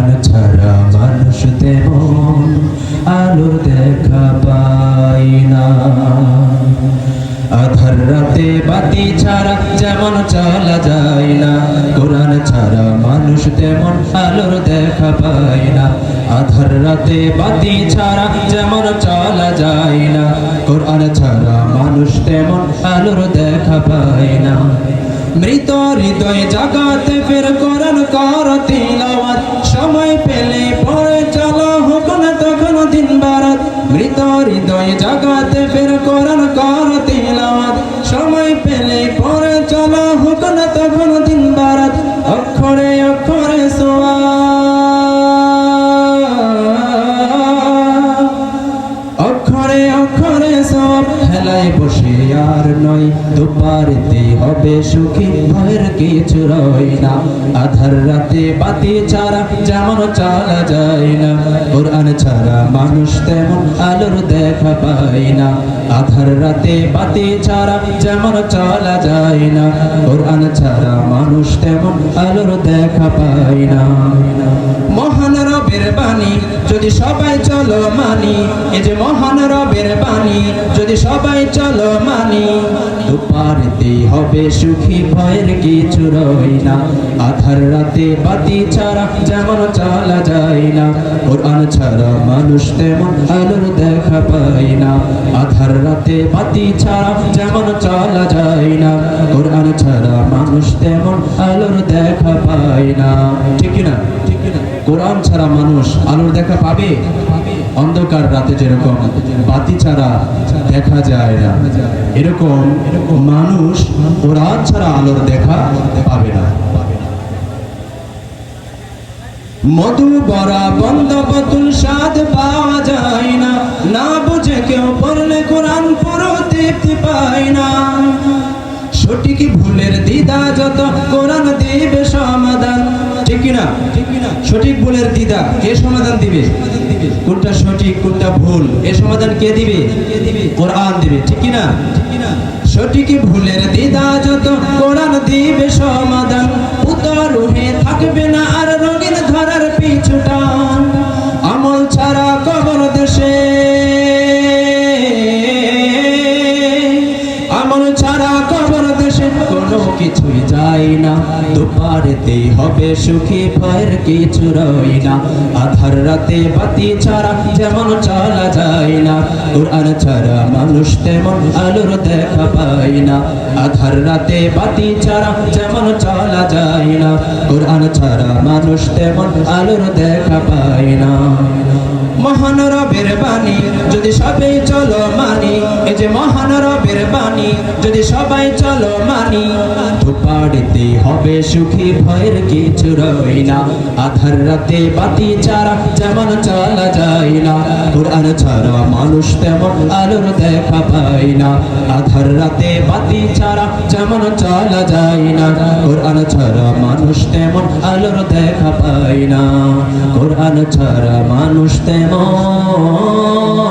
কোরআন ছাড়া মানুষ তেমন আলোর দেখা পায় না। আধার রাতে বাতি ছাড়া যেমন চলা যায় না, কোরআন ছাড়া মানুষ তেমন আলোর দেখা পায় না। আধার রাতে বাতি ছাড়া যেমন চলা যায় না, কোরআন ছাড়া মানুষ তেমন আলোর দেখা পায় না। মৃত হৃদয় জাগাতে ফের কোরআন কর মৃত হৃদয় জাগাতে ফের করন, কর তিলাওয়াত। সময় পেলে পরে চলা হোক না তখন দিন বারাত। অক্ষরে অক্ষরে সোয়া হেলায় বসে আর নয় দুপারেতে হবে সুখী ভয়ের কিছু রয় না। আধার রাতে বাতি ছাড়া যেমন চলা যায় না, কোরআন ছাড়া মানুষ তেমন আলোর দেখা পায় না। আধার রাতে বাতি ছাড়া যেমন চলা যায় না, কোরআন ছাড়া মানুষ তেমন আলোর দেখা পায় না। মহান রবের বাণী যদি সবাই চলো মানি এ যে মহান রবের বাণী যদি সবাই চলো মানি দুপারেতে হবে সুখী, ভয়ের কিছু রই না। আধার রাতে বাতি ছাড়া যেমন চলা যায় না, কোরআন ছাড়া মানুষ তেমন আলোর দেখা পায় না। আধার রাতে বাতি ছাড়া যেমন চলা যায় না, কোরআন ছাড়া মানুষ তেমন আলোর দেখা পায় না। ঠিক না কোরআন ছাড়া মানুষ আলোর দেখা পাবে? অন্ধকার রাতে যেরকম বাতি ছাড়া দেখা যায় না, এরকম মানুষ কোরআন ছাড়া আলোর দেখা পাবে না। মধু বরা বন্ধ বতুল স্বাদ পাওয়া যায় না না বুঝে কেউ পড়লে কোরআন পুরো তৃপ্তি পায় না। সঠিক ভুলের দ্বিধা যত কোরআন দিবে ঠিক না সঠিক ভুলের দিদা কে সমাধান দিবে? কোনটা সঠিক, কোনটা ভুল? এর সমাধান কে দিবে? কোরআন দিবে, ঠিক কিনা? সঠিক ভুলের দ্বিধা যত, কোরআন দিবে সমাধান। কিছুই যায় না। দুপারেতে হবে সুখী, ভয়ের কিছু রই না। আধার রাতে বাতি ছাড়া যেমন চলা যায় না। কোরআন ছাড়া মানুষ তেমন আলোর দেখা পায় না। আধার রাতে বাতি ছাড়া যেমন চলা যায় না। কোরআন ছাড়া মানুষ তেমন আলোর দেখা পায় না। মহান রবের বাণী, যদি সবাই চলো মানি, এই যে মহান রবের বাণী যদি সবাই চলো মানি। ধুপাড়িতে হবে সুখী, ভয়ের কিছু রই না। আধার রাতে বাতি ছাড়া যেমন চলা যায় না। কোরআন ছাড়া মানুষ তেমন আলোর দেখা পায় না। আধার রাতে বাতি ছাড়া যেমন চলা যায় না। কোরআন ছাড়া মানুষ তেমন আলোর দেখা পায় না। কোরআন ছাড়া মানুষ তেমন